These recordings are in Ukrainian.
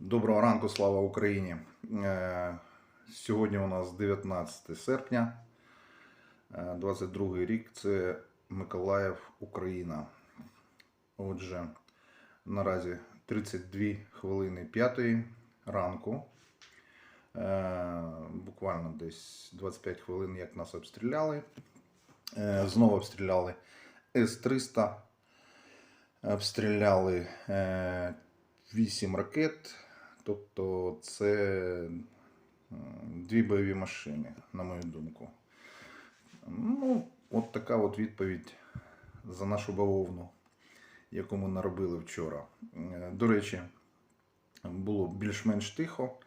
Доброго ранку, слава Україні! Е, Сьогодні у нас 19 серпня, е, 22 рік. Це Миколаїв, Україна. Отже, наразі 32 хвилини 5 ранку. Е, Буквально десь 25 хвилин, як нас обстріляли. Е, Знову обстріляли С-300. Обстріляли е, 8 ракет. Тобто це дві бойові машини, на мою думку. Ну, от така от відповідь за нашу бавовну, яку ми наробили вчора. Е, До речі, було більш-менш тихо.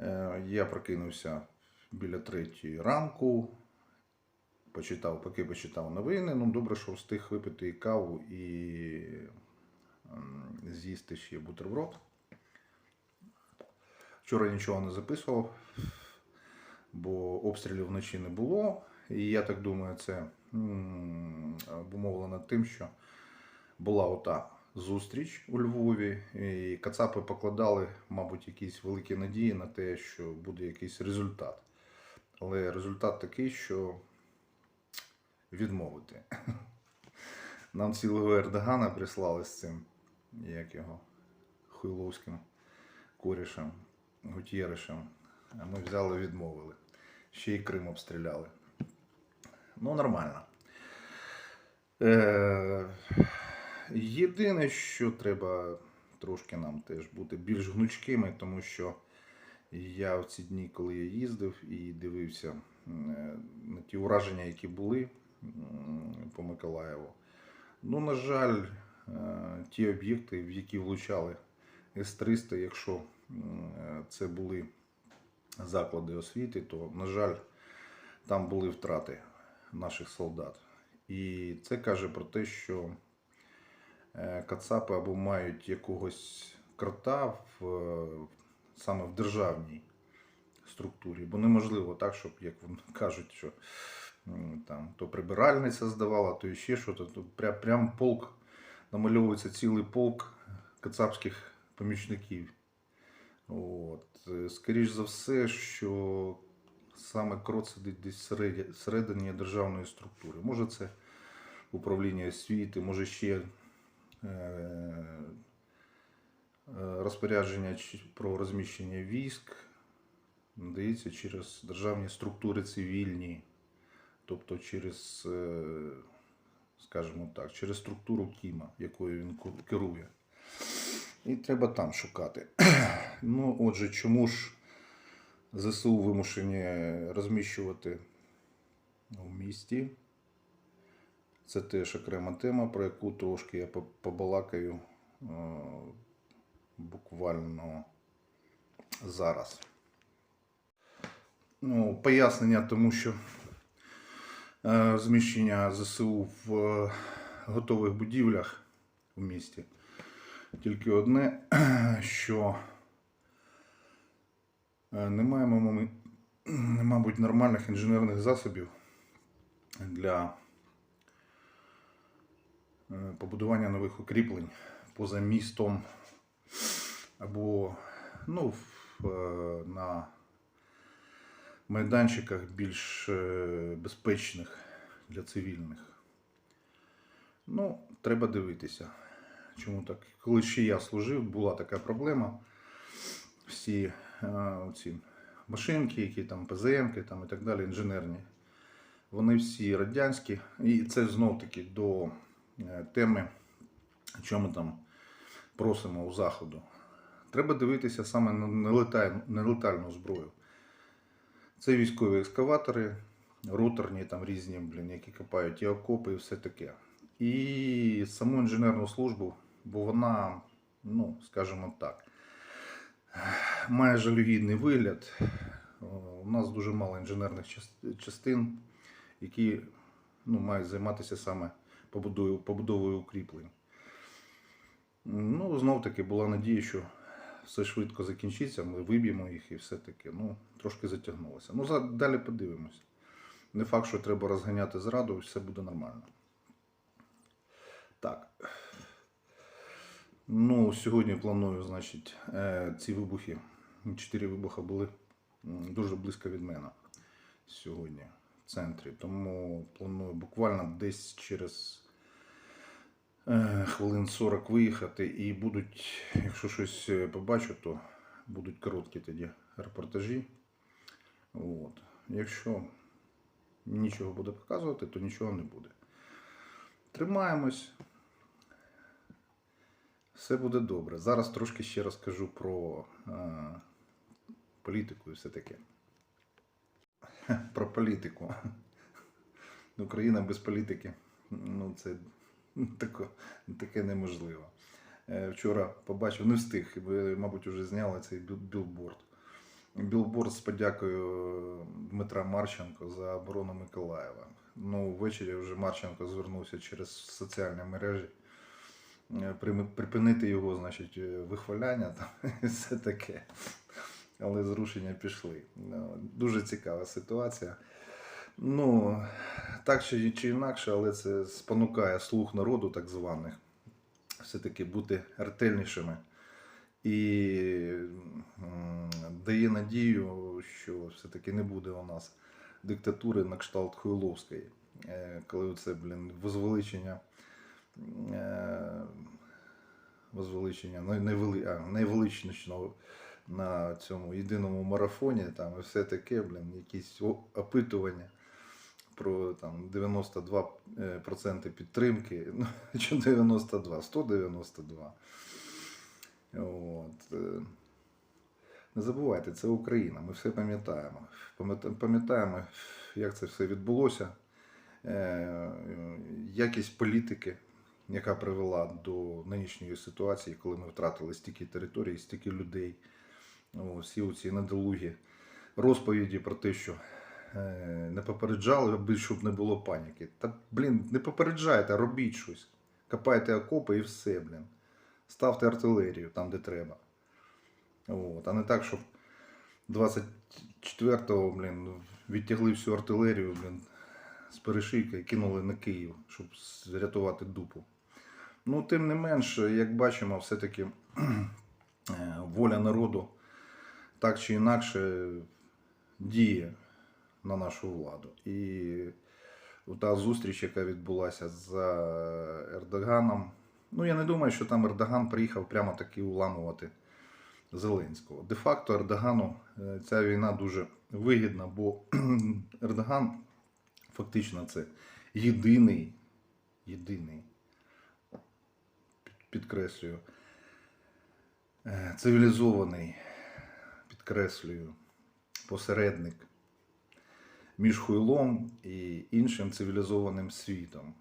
Е, Я прокинувся біля третьої ранку. Почитав, поки почитав новини. Ну, добре, що встиг випити і каву і з'їсти ще бутерброд. Вчора нічого не записував, бо обстрілів вночі не було. І я так думаю, це обумовлено тим, що була ота зустріч у Львові, і Кацапи покладали, мабуть, якісь великі надії на те, що буде якийсь результат. Але результат такий, що відмовити. Нам цілого Ердогана прислали з цим, як його, хуйловським корішем, Гутєришем. А ми взяли відмовили. Ще й Крим обстріляли. Ну, нормально. Е, єдине, що треба трошки нам теж бути більш гнучкими, тому що я в ці дні, коли я їздив і дивився е, на ті ураження, які були по Миколаєву. Ну, на жаль, е, ті об'єкти, в які влучали С-300, якщо це були заклади освіти, то, на жаль, там були втрати наших солдат. І це каже про те, що е, Кацапи або мають якогось крота в, е, саме в державній структурі, бо неможливо так, щоб, як вони кажуть, що там то прибиральниця здавала, то ще що то, то прям полк намальовується цілий полк кацапських помічників. От. Скоріш за все, що саме крот сидить десь всередині, державної структури. Може, це управління освіти, може ще е, розпорядження про розміщення військ надається через державні структури цивільні, тобто через, е, скажімо так, через структуру Кіма, якою він керує. І треба там шукати. Ну, отже, чому ж ЗСУ вимушені розміщувати в місті? Це теж окрема тема, про яку трошки я побалакаю е, буквально зараз. Ну, пояснення тому, що е, розміщення ЗСУ в е, готових будівлях в місті тільки одне, що е, немає, мами- мабуть, нормальних інженерних засобів для е, побудування нових укріплень поза містом або ну, е, на майданчиках більш безпечних для цивільних. Ну, треба дивитися. Чому так? Коли ще я служив, була така проблема. Всі е, ці машинки, які там ПЗМки там, і так далі, інженерні, вони всі радянські. І це знов таки до е, теми, що ми там просимо у заходу. Треба дивитися саме на нелеталь- нелетальну зброю. Це військові екскаватори, роторні, там різні, блін, які копають і окопи, і все таке. І саму інженерну службу, бо вона, ну, скажімо так, має жалюгідний вигляд. У нас дуже мало інженерних частин, які ну, мають займатися саме побудовою, побудовою укріплень. Ну, знов таки була надія, що все швидко закінчиться, ми виб'ємо їх і все таке. Ну, трошки затягнулося. Ну, далі подивимось. Не факт, що треба розганяти зраду, все буде нормально. Так. Ну, сьогодні планую, значить, е, ці вибухи, чотири вибухи були дуже близько від мене сьогодні в центрі. Тому планую буквально десь через е, хвилин 40 виїхати і будуть, якщо щось е, побачу, то будуть короткі тоді репортажі. От. Якщо нічого буде показувати, то нічого не буде. Тримаємось. Все буде добре. Зараз трошки ще розкажу про е, політику і все таке. Про політику. Україна без політики. Ну, це тако, таке неможливо. Е, Вчора побачив, не встиг, мабуть, вже зняли цей білборд. Білборд з подякою Дмитра Марченко за оборону Миколаєва. Ну, ввечері вже Марченко звернувся через соціальні мережі припинити його, значить, е, вихваляння там, і все таке. Але зрушення пішли. Ну, Дуже цікава ситуація. Ну, так чи, чи інакше, але це спонукає слух народу, так званих, все-таки бути ретельнішими. І дає надію, що все-таки не буде у нас диктатури на кшталт Хуйловської, Е, коли це, блін, возвеличення е, возвеличення най- найвеличнішого на цьому єдиному марафоні, там і все таке, блін, якісь опитування про там 92% підтримки, ну, чи 92, 192. От. е. Не забувайте, це Україна, ми все пам'ятаємо. Пам'ятаємо, як це все відбулося, е, якість політики, яка привела до нинішньої ситуації, коли ми втратили стільки територій, стільки людей. Всі ці недолугі розповіді про те, що е, не попереджали, аби щоб не було паніки. Та, блін, не попереджайте, робіть щось. Копайте окопи і все, блін. Ставте артилерію там, де треба. От. А не так, щоб 24-го, блін, відтягли всю артилерію, блін, з перешийка і кинули на Київ, щоб врятувати дупу. Ну, тим не менш, як бачимо, все-таки е, воля народу так чи інакше діє на нашу владу. І та зустріч, яка відбулася з Ердоганом. Ну, я не думаю, що там Ердоган приїхав прямо таки уламувати Зеленського. Де-факто Ердогану е, ця війна дуже вигідна, бо Ердоган фактично це єдиний, єдиний, підкреслюю, е, цивілізований, підкреслюю, посередник між хуйлом і іншим цивілізованим світом.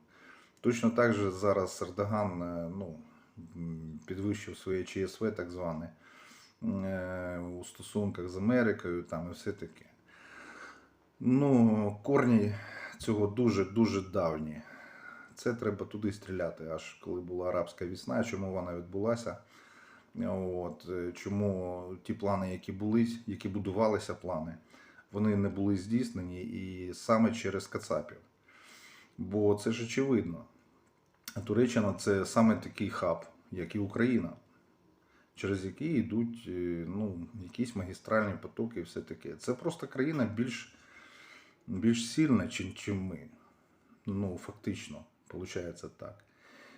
Точно так же зараз Ердоган е, ну, підвищив своє ЧСВ, так зване, е, у стосунках з Америкою там і все таке. Ну, корні цього дуже-дуже давні. Це треба туди стріляти, аж коли була арабська весна, чому вона відбулася. От, е, чому ті плани, які були, які будувалися плани, вони не були здійснені і саме через Кацапів. Бо це ж очевидно. Туреччина це саме такий хаб, як і Україна, через який йдуть е, ну, якісь магістральні потоки і все таке. Це просто країна більш, більш сильна, чим, чим ми. Ну, фактично, виходить так.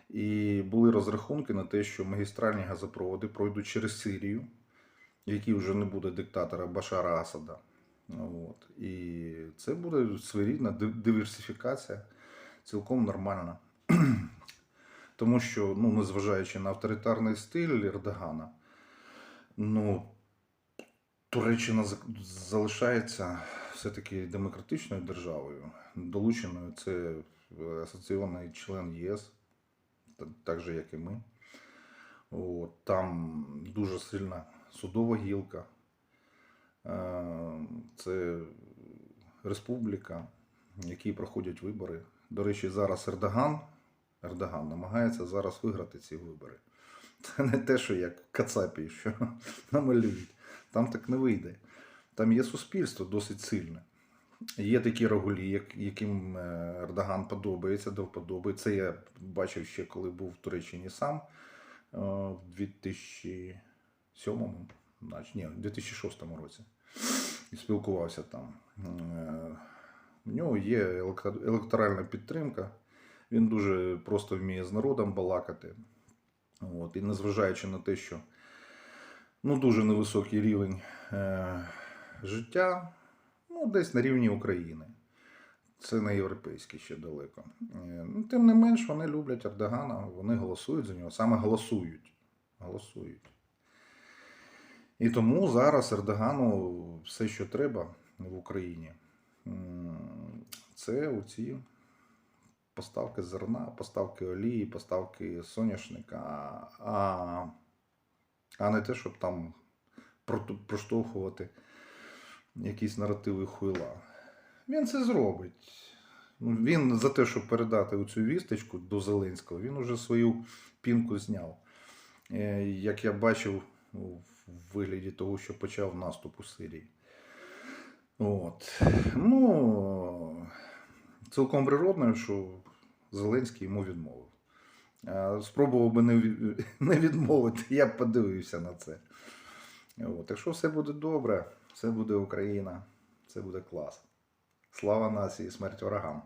І були розрахунки на те, що магістральні газопроводи пройдуть через Сирію, який вже не буде диктатора Башара Асада. От. І це буде своєрідна диверсифікація, цілком нормальна. Тому що, ну, незважаючи на авторитарний стиль Ердогана, ну, Туреччина залишається все-таки демократичною державою, долученою це асоційований член ЄС, так же, як і ми. От, там дуже сильна судова гілка. Е, Це республіка, якій проходять вибори. До речі, зараз Ердоган, Ердоган намагається зараз виграти ці вибори. Це не те, що як в Кацапі, що намалюють. Там так не вийде. Там є суспільство досить сильне. Є такі рагулі, як- яким е, Ердоган подобається, до вподоби. Це я бачив ще, коли був в Туреччині сам. в 2007, значить, ні, в 2006 році. І спілкувався там. Е, В нього є електоральна підтримка. Він дуже просто вміє з народом балакати. От. І незважаючи на те, що ну, дуже невисокий рівень е, життя, ну, десь на рівні України. Це не європейський ще далеко. Е, Ну, тим не менш, вони люблять Ердогана, вони голосують за нього, саме голосують. Голосують. І тому зараз Ердогану все, що треба в Україні, це оці поставки зерна, поставки олії, поставки соняшника, а, а не те, щоб там проштовхувати якісь наративи хуйла. Він це зробить. Ну, Він за те, щоб передати цю вісточку до Зеленського, він уже свою пінку зняв. Е, Як я бачив у вигляді того, що почав наступ у Сирії. От. Ну, цілком природно, що Зеленський йому відмовив. Спробував би не не відмовити, я б подивився на це. От. Якщо все буде добре, все буде Україна, це буде клас. Слава нації, смерть ворогам.